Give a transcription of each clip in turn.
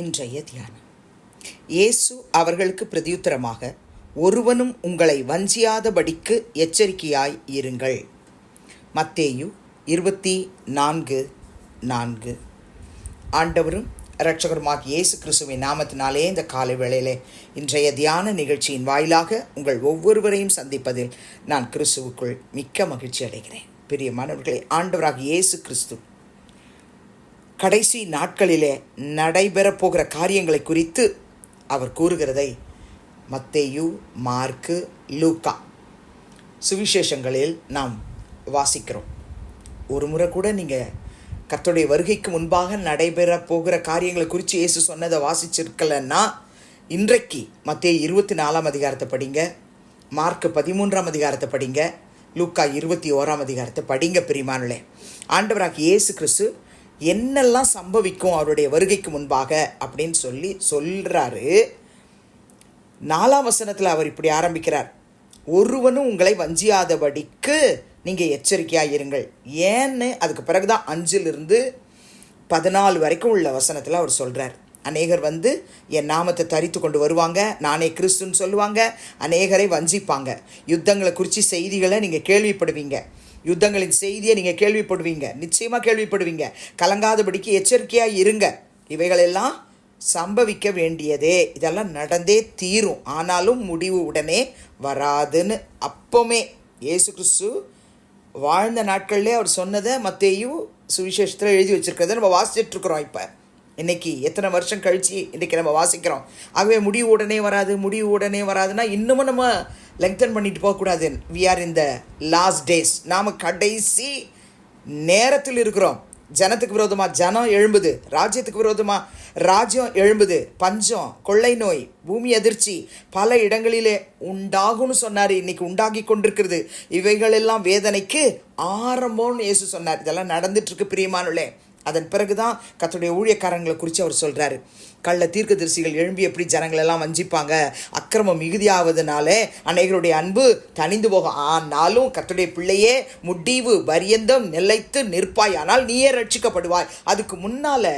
இன்றைய தியானம். இயேசு அவர்களுக்கு பிரதியுத்தரமாக ஒருவனும் உங்களை வஞ்சியாதபடிக்கு எச்சரிக்கையாய் இருங்கள். மத்தேயு இருபத்தி நான்கு நான்கு. ஆண்டவரும் இரட்சகருமாக இயேசு கிறிஸ்துவின் நாமத்தினாலே இந்த காலை வேளையிலே இன்றைய தியான நிகழ்ச்சியின் வாயிலாக உங்கள் ஒவ்வொருவரையும் சந்திப்பதில் நான் கிறிஸ்துவுக்குள் மிக்க மகிழ்ச்சி அடைகிறேன். பிரியமானவர்களே ஆண்டவராக இயேசு கிறிஸ்து கடைசி நாட்களிலே நடைபெறப்போகிற காரியங்களை குறித்து அவர் கூறுகிறதை மத்தேயு மார்க்கு லூக்கா சுவிசேஷங்களில் நாம் வாசிக்கிறோம். ஒரு முறை கூட நீங்கள் கத்தோடைய வருகைக்கு முன்பாக நடைபெற போகிற காரியங்களை குறித்து இயேசு சொன்னதை வாசிச்சிருக்கலன்னா இன்றைக்கு மத்திய இருபத்தி நாலாம் அதிகாரத்தை படிங்க மார்க் பதிமூன்றாம் அதிகாரத்தை படிங்க லூக்கா இருபத்தி ஓராம் அதிகாரத்தை படிங்க பிரிமானுலே ஆண்டவராக இயேசு கிறிஸ்து என்னெல்லாம் சம்பவிக்கும் அவருடைய வருகைக்கு முன்பாக அப்படின்னு சொல்லி சொல்கிறாரு நாலாம் வசனத்தில் அவர் இப்படி ஆரம்பிக்கிறார். ஒருவனும் உங்களை வஞ்சியாதபடிக்கு நீங்கள் எச்சரிக்கையாக இருங்கள் ஏன்னு அதுக்கு பிறகு தான் அஞ்சிலிருந்து பதினாலு வரைக்கும் உள்ள வசனத்தில் அவர் சொல்கிறார் அநேகர் வந்து என் நாமத்தை தரித்து கொண்டு வருவாங்க. நானே கிறிஸ்துன்னு சொல்லுவாங்க. அநேகரை வஞ்சிப்பாங்க. யுத்தங்களை குறித்து செய்திகளை நீங்கள் கேள்விப்படுவீங்க. யுத்தங்களின் செய்தியை நீங்கள் கேள்விப்படுவீங்க. நிச்சயமாக கேள்விப்படுவீங்க. கலங்காதபடிக்கு எச்சரிக்கையாக இருங்க. இவைகளெல்லாம் சம்பவிக்க வேண்டியதே. இதெல்லாம் நடந்தே தீரும். ஆனாலும் முடிவு உடனே வராதுன்னு அப்போமே இயேசு கிறிஸ்து வாழ்ந்த நாட்கள்லேயே அவர் சொன்னதை மத்தேயும் சுவிசேஷத்தில் எழுதி வச்சுருக்கிறத நம்ம வாசிச்சிட்ருக்குறோம் இருக்கிறோம் இப்போ. இன்றைக்கி எத்தனை வருஷம் கழிச்சு இன்றைக்கி நம்ம வாசிக்கிறோம். ஆகவே முடிவு உடனே வராது முடிவு உடனே வராதுன்னா இன்னமும் நம்ம லெங்தன் பண்ணிட்டு போகக்கூடாது. We are in the last days நாம் கடைசி நேரத்தில் இருக்கிறோம். ஜனத்துக்கு விரோதமாக ஜனம் எழும்புது. ராஜ்யத்துக்கு விரோதமாக ராஜ்யம் எழும்புது. பஞ்சம் கொள்ளை நோய் பூமி அதிர்ச்சி பல இடங்களிலே உண்டாகும்னு சொன்னார். இன்னைக்கு உண்டாகி கொண்டிருக்கிறது. இவைகளெல்லாம் வேதனைக்கு ஆரம்பம்னு இயேசு சொன்னார். இதெல்லாம் நடந்துட்டு இருக்கு பிரியமானுள்ளே அதன் பிறகுதான் கத்தோடைய ஊழியக்காரங்களை குறித்து அவர் சொல்கிறாரு கள்ள தீர்க்க தரிசிகள் எழும்பி எப்படி ஜனங்களெல்லாம் வஞ்சிப்பாங்க. அக்கிரமம் மிகுதியாவதுனாலே அநேகருடைய அன்பு தணிந்து போகும். ஆனாலும் கத்துடைய பிள்ளையே முடிவு பரியந்தம் நிலைத்து நிற்பாய். ஆனால் நீயே ரட்சிக்கப்படுவாய் அதுக்கு முன்னால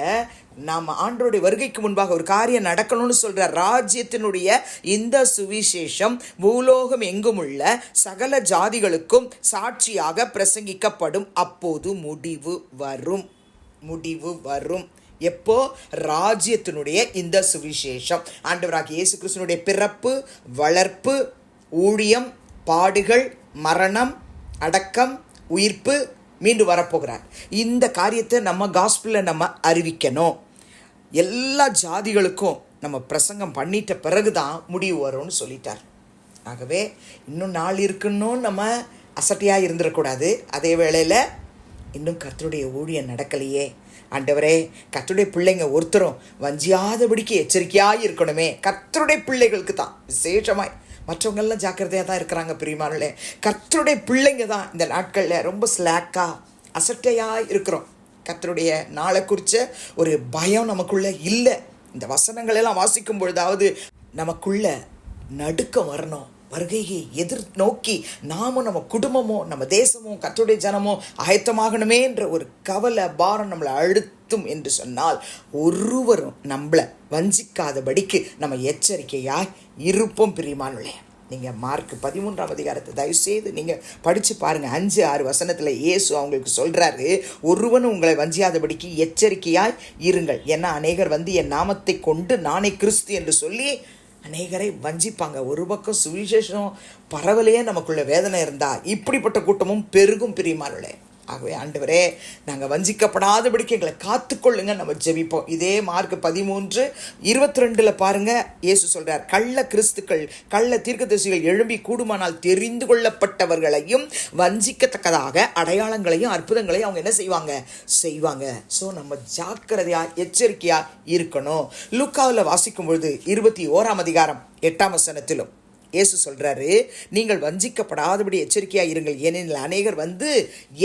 நாம் ஆண்டோடைய வருகைக்கு முன்பாக ஒரு காரியம் நடக்கணும்னு சொல்கிற ராஜ்யத்தினுடைய இந்த சுவிசேஷம் பூலோகம் எங்கும் உள்ள சகல ஜாதிகளுக்கும் சாட்சியாக பிரசங்கிக்கப்படும். அப்போது முடிவு வரும். முடிவு வரும். எப்போ? ராஜ்யத்தினுடைய இந்த சுவிசேஷம். ஆண்டவராக இயேசு கிறிஸ்தனுடைய பிறப்பு வளர்ப்பு ஊழியம் பாடுகள் மரணம் அடக்கம் உயிர்ப்பு மீண்டும் வரப்போகிறார். இந்த காரியத்தை நம்ம காஸ்பிளில் நம்ம அறிவிக்கணும். எல்லா ஜாதிகளுக்கும் நம்ம பிரசங்கம் பண்ணிட்ட பிறகு தான் முடிவு வரும்னு சொல்லிட்டார். ஆகவே இன்னும் நாள் இருக்குன்னு நம்ம அசட்டையாக இருந்துடக்கூடாது அதே வேளையில் இன்னும் கர்த்தருடைய ஊழியம் நடக்கலையே. ஆண்டவரே கர்த்தருடைய பிள்ளைங்க ஒருத்தரும் வஞ்சியாதபடிக்கு எச்சரிக்கையாக இருக்கணுமே. கர்த்தருடைய பிள்ளைகளுக்கு தான் விசேஷமாய். மற்றவங்கெல்லாம் ஜாக்கிரதையாக தான் இருக்கிறாங்க பிரியமானே கர்த்தருடைய பிள்ளைங்க தான் இந்த நாட்களில் ரொம்ப ஸ்லாக்காக அசட்டையாக இருக்கிறோம். கர்த்தருடைய நாளை குறித்த ஒரு பயம் நமக்குள்ளே இல்லை. இந்த வசனங்களெல்லாம் வாசிக்கும் பொழுதாவது நமக்குள்ள நடுக்கம் வரணும். வருகையை எதிர் நோக்கி நாமும் நம்ம குடும்பமோ நம்ம தேசமோ கத்துடைய ஜனமோ ஆயத்தமாகணுமே என்ற ஒரு கவலை பாரம் நம்மளை அழுத்தும் என்று சொன்னால் ஒருவரும் நம்மளை வஞ்சிக்காதபடிக்கு நம்ம எச்சரிக்கையாய் இருப்போம் பிரியமானுள்ளே நீங்கள் மார்க் பதிமூன்றாம் அதிகாரத்தை தயவுசெய்து நீங்கள் படித்து பாருங்கள் அஞ்சு ஆறு வசனத்தில் இயேசு அவங்களுக்கு சொல்கிறாரு ஒருவனும் உங்களை வஞ்சியாதபடிக்கு எச்சரிக்கையாய் இருங்கள். ஏன்னா அநேகர் வந்து என் நாமத்தை கொண்டு நானே கிறிஸ்து என்று சொல்லி அநேகரை வஞ்சிப்பாங்க. ஒரு பக்கம் சுவிசேஷம் பரவலையே நமக்குள்ள வேதனை இருந்தா இப்படிப்பட்ட கூட்டமும் பெருகும் பிரியமானே ஆகவே ஆண்டவரே நாங்கள் வஞ்சிக்கப்படாதபடிக்கு எங்களை காத்துக்கொள்ளுங்க நம்ம ஜெபிப்போம். இதே மார்க் பதிமூன்று இருபத்தி ரெண்டில் பாருங்க இயேசு சொல்கிறார் கள்ள கிறிஸ்துக்கள் கள்ள தீர்க்கதரிசிகள் எழும்பி கூடுமானால் தெரிந்து கொள்ளப்பட்டவர்களையும் வஞ்சிக்கத்தக்கதாக அடையாளங்களையும் அற்புதங்களையும் அவங்க என்ன செய்வாங்க? செய்வாங்க. ஸோ நம்ம ஜாக்கிரதையாக எச்சரிக்கையாக இருக்கணும். லுக்காவில் வாசிக்கும் பொழுது இருபத்தி ஓராம் அதிகாரம் எட்டாம் வசனத்திலும் இயேசு சொல்கிறாரு நீங்கள் வஞ்சிக்கப்படாதபடி எச்சரிக்கையாக இருங்கள். ஏனெனில் அநேகர் வந்து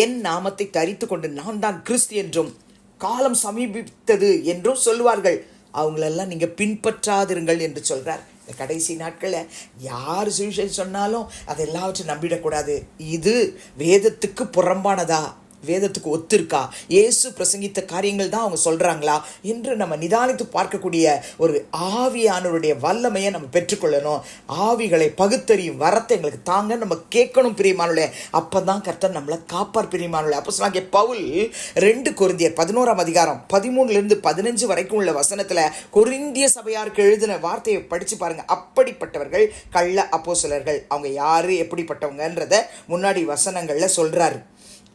என் நாமத்தை தரித்து கொண்டு நான் தான் கிறிஸ்து என்றும் காலம் சமீபித்தது என்றும் சொல்லுவார்கள். அவங்களெல்லாம் நீங்கள் பின்பற்றாதிருங்கள் என்று சொல்கிறார் இந்த கடைசி நாட்களில் யார் சுவிசேஷம் சொன்னாலும் அதை எல்லாவற்றையும் நம்பிடக்கூடாது. இது வேதத்துக்கு புறம்பானதா? வேதத்துக்கு ஒத்திருக்கா? இயேசு பிரசங்கித்த காரியங்கள் தான் அவங்க சொல்கிறாங்களா என்று நம்ம நிதானித்து பார்க்கக்கூடிய ஒரு ஆவியானவருடைய வல்லமையை நம்ம பெற்றுக்கொள்ளணும். ஆவிகளை பகுத்தறியும் வரத்தை எங்களுக்கு தாங்க நம்ம கேட்கணும் பிரியமானுடைய அப்பதான் கர்த்தர் நம்மளை காப்பார் பிரியமானுடைய அப்போ சொன்னாங்க பவுல் ரெண்டு குருந்தியர் பதினோராம் அதிகாரம் பதிமூணுலேருந்து பதினஞ்சு வரைக்கும் உள்ள வசனத்தில் கொரிந்திய சபையாருக்கு எழுதின வார்த்தையை படித்து பாருங்கள் அப்படிப்பட்டவர்கள் கள்ள அப்போ சிலர்கள் அவங்க யார் எப்படிப்பட்டவங்கன்றத முன்னாடி வசனங்களில் சொல்கிறாரு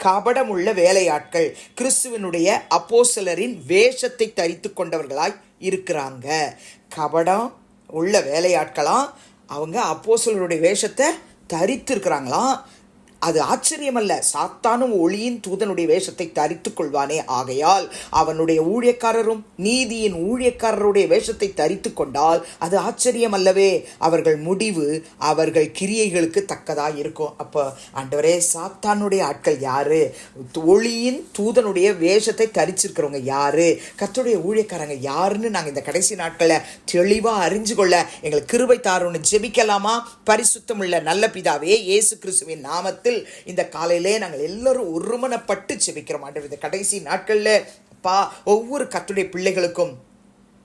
கபடமுள்ள வேலையாட்கள் கிறிஸ்துவனுடைய அப்போசலரின் வேஷத்தை தரித்து கொண்டவர்களாய் இருக்கிறாங்க. கபடம் உள்ள வேலையாட்களாம் அவங்க அப்போசலருடைய வேஷத்தை தரித்து இருக்கிறாங்களாம் அது ஆச்சரியமல்ல. சாத்தானும் ஒளியின் தூதனுடைய வேஷத்தை தரித்துக் கொள்வானே. ஆகையால் அவனுடைய ஊழியக்காரரும் நீதியின் ஊழியக்காரருடைய வேஷத்தை தரித்து கொண்டால் அது ஆச்சரியமல்லவே. அவர்கள் முடிவு அவர்கள் கிரியைகளுக்கு தக்கதாக இருக்கும். அப்போ ஆண்டவரே சாத்தானுடைய ஆட்கள் யாரு? ஒளியின் தூதனுடைய வேஷத்தை தரிச்சிருக்கிறவங்க யாரு? கத்துடைய ஊழியக்காரங்க யாருன்னு நாங்கள் இந்த கடைசி நாட்களில் தெளிவாக அறிஞ்சு கொள்ள எங்களுக்கு கிருபை தாரோன்னு ஜெபிக்கலாமா? பரிசுத்தமுள்ள நல்ல பிதாவே இயேசு கிறிஸ்துவின் நாமத்தில் இந்த காலையிலே நாங்கள் எல்லாரும் ஒருமனப்பட்டு செபிக்கிறோம் ஆண்டவர். இந்த கடைசி நாட்களில் பா ஒவ்வொரு கத்துடைய பிள்ளைகளுக்கும்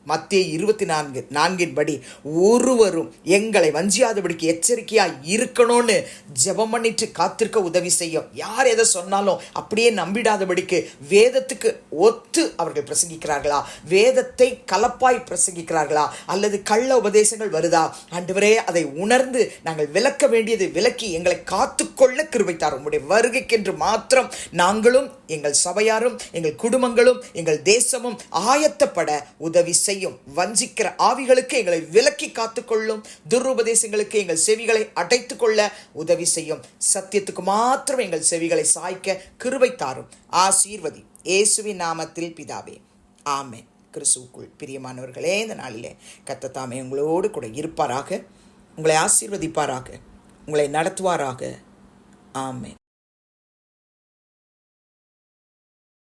மத்திய இருபத்தி நான்கு நான்கின் படி ஒருவரும் எங்களை வஞ்சியாதபடிக்கு எச்சரிக்கையாக இருக்கணும்னு ஜெபம் பண்ணிட்டு காத்திருக்க உதவி செய்யும். யார் எதை சொன்னாலும் அப்படியே நம்பிடாதபடிக்கு வேதத்துக்கு ஒத்து அவர்கள் பிரசங்கிக்கிறார்களா? வேதத்தை கலப்பாய் பிரசங்கிக்கிறார்களா? அல்லது கள்ள உபதேசங்கள் வருதா? ஆண்டவரே அதை உணர்ந்து நாங்கள் விளக்க வேண்டியது விலக்கி எங்களை காத்துக்கொள்ள கிருபைத்தார் உங்களுடைய வருகைக்கென்று மாத்திரம் நாங்களும் எங்கள் சபையாரும் எங்கள் குடும்பங்களும் எங்கள் தேசமும் ஆயத்தப்பட உதவி செய்யும். வஞ்சிக்கிற ஆவிகளுக்கு எங்களை விலக்கி காத்துக்கொள்ளும். துருபதேசங்களுக்கு எங்கள் செவிகளை அடைத்து கொள்ள உதவி செய்யும். சத்தியத்துக்கு மாத்திரம் எங்கள் செவிகளை சாய்க்க கிருபை தாரும். ஆசீர்வதி. இயேசுவின் நாமத்தில் பிதாவே. ஆமே கிறிஸ்துவுக்குள் பிரியமானவர்களே இந்த நாளிலே கத்தத்தாமே உங்களோடு கூட இருப்பாராக. உங்களை ஆசீர்வதிப்பாராக. உங்களை நடத்துவாராக. ஆமே